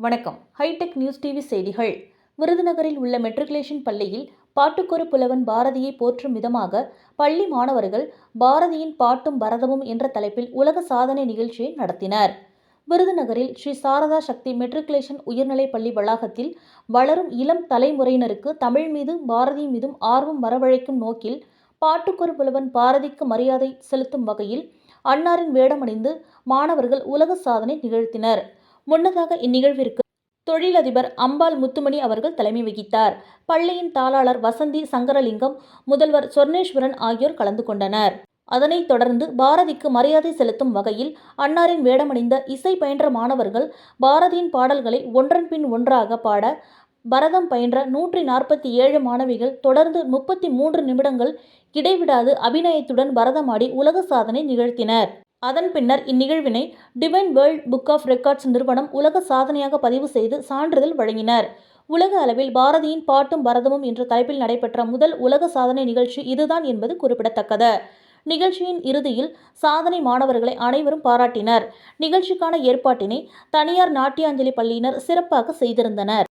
வணக்கம். Hitech news TV செய்திகள். விருதுநகரில் உள்ள மெட்ரிகுலேஷன் பள்ளியில் பாட்டுக்கொரு புலவன் பாரதியை போற்றும் விதமாக பள்ளி மாணவர்கள் பாரதியின் பாட்டும் பரதமும் என்ற தலைப்பில் உலக சாதனை நிகழ்ச்சியை நடத்தினர். விருதுநகரில் ஸ்ரீ சாரதா சக்தி மெட்ரிகுலேஷன் உயர்நிலைப் பள்ளி வளாகத்தில் வளரும் இளம் தலைமுறையினருக்கு தமிழ் மீதும் பாரதி மீதும் ஆர்வம் வரவழைக்கும் நோக்கில் பாட்டுக்கொரு புலவன் பாரதிக்கு மரியாதை செலுத்தும் வகையில் அன்னாரின் வேடமணிந்து மாணவர்கள் உலக சாதனை நிகழ்த்தினர். முன்னதாக இந்நிகழ்விற்கு தொழிலதிபர் அம்பாள் முத்துமணி அவர்கள் தலைமை வகித்தார். பள்ளியின் தாளாளர் வசந்தி சங்கரலிங்கம் முதல்வர் சொர்ணேஸ்வரன் ஆகியோர் கலந்து கொண்டனர். அதனைத் தொடர்ந்து பாரதிக்கு மரியாதை செலுத்தும் வகையில் அன்னாரின் வேடமணிந்த இசை பயின்ற மாணவர்கள் பாரதியின் பாடல்களை ஒன்றன் பின் ஒன்றாக பாட பரதம் பயின்ற நூற்றி நாற்பத்தி ஏழு மாணவிகள் தொடர்ந்து முப்பத்தி மூன்று நிமிடங்கள் இடைவிடாது அபிநயத்துடன் பரதமாடி உலக சாதனை நிகழ்த்தினர். அதன் பின்னர் இந்நிகழ்வினை divine world book of records நிறுவனம் உலக சாதனையாக பதிவு செய்து சான்றிதழ் வழங்கினர். உலக அளவில் பாரதியின் பாட்டும் பரதமும் என்ற தலைப்பில் நடைபெற்ற முதல் உலக சாதனை நிகழ்ச்சி இதுதான் என்பது குறிப்பிடத்தக்கது. நிகழ்ச்சியின் இறுதியில் சாதனை மாணவர்களை அனைவரும் பாராட்டினர். நிகழ்ச்சிக்கான ஏற்பாட்டினை தனியார் நாட்டியாஞ்சலி பள்ளியினர் சிறப்பாக செய்திருந்தனர்.